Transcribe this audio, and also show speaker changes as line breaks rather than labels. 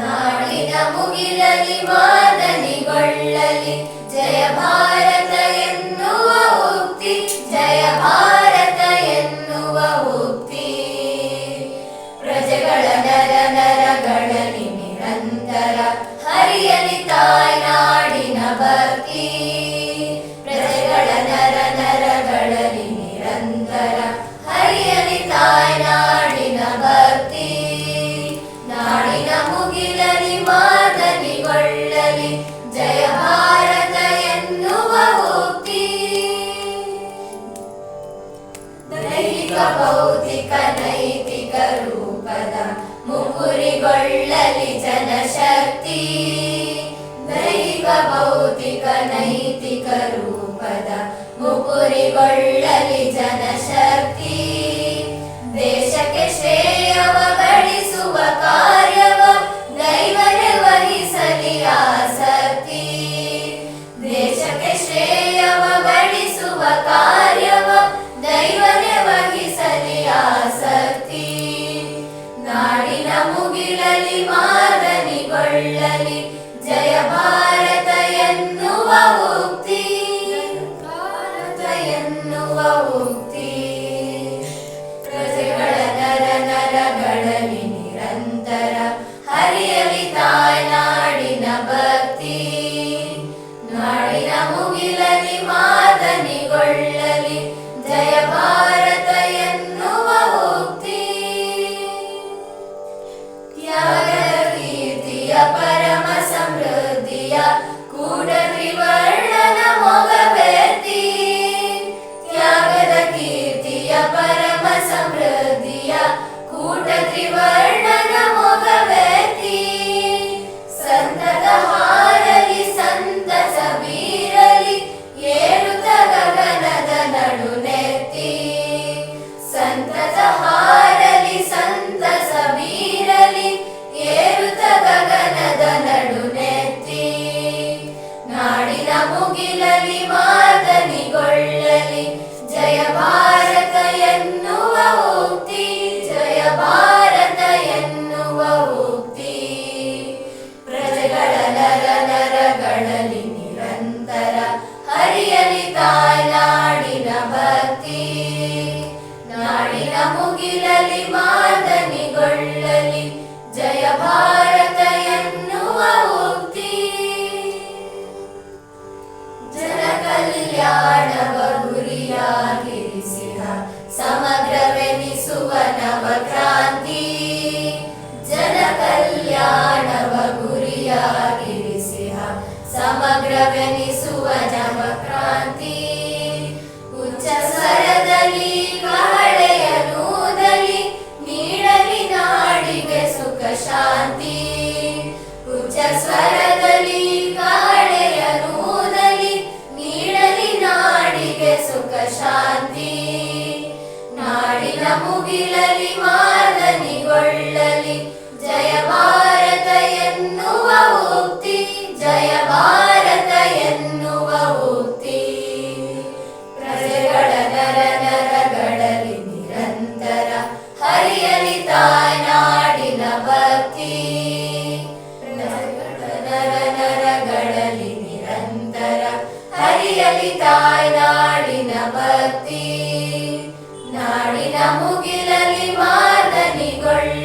ನಾಳಿನ ಮುಗಿಲಲಿ ಮಾ ಭೌತಿಕ ಭೌತಿಕ ನೈತಿಕ ರೂಪದ ಮುಕುರಿಗೊಳ್ಳಲಿ ಜನಶಕ್ತಿ. ದೈವ ಭೌತಿಕ ನೈತಿಕ ರೂಪದ ಮುಕುರಿಗೊಳ್ಳಲಿ ಜನಶಕ್ತಿ. ದೇಶಕ್ಕೆ ಶ್ರೇಯವ ಗಳಿಸುವ ಕಾರ್ಯವ ದೈವರೇ ವಹಿಸಲಿ ಆಸಕ್ತಿ. ದೇಶಕ್ಕೆ ಶ್ರೇಯವ ಗಳಿಸುವ ಕಾರ್ಯ ದಿನಮುಗಿಲಲಿ ಮಾ ನಾಡಿನ ಮುಗಿಲಲಿ ಮಾದನಿಗೊಳ್ಳಲಿ ಜಯ ಭಾರತ ಎನ್ನುವ ಉಕ್ತಿ ಜನ ಕಲ್ಯಾಣವ ಗುರಿಯಾಗಿರಿಸಿದ ಸಮಗ್ರವೆನಿಸುವ ನವ ಕ್ರಾಂತಿ ಜನ ಕಲ್ಯಾಣವ ಗುರಿಯಾಗಿರಿಸಿದ ಸಮಗ್ರವೆನಿಸುವ ನವ ಕ್ರಾಂತಿ கொள்ள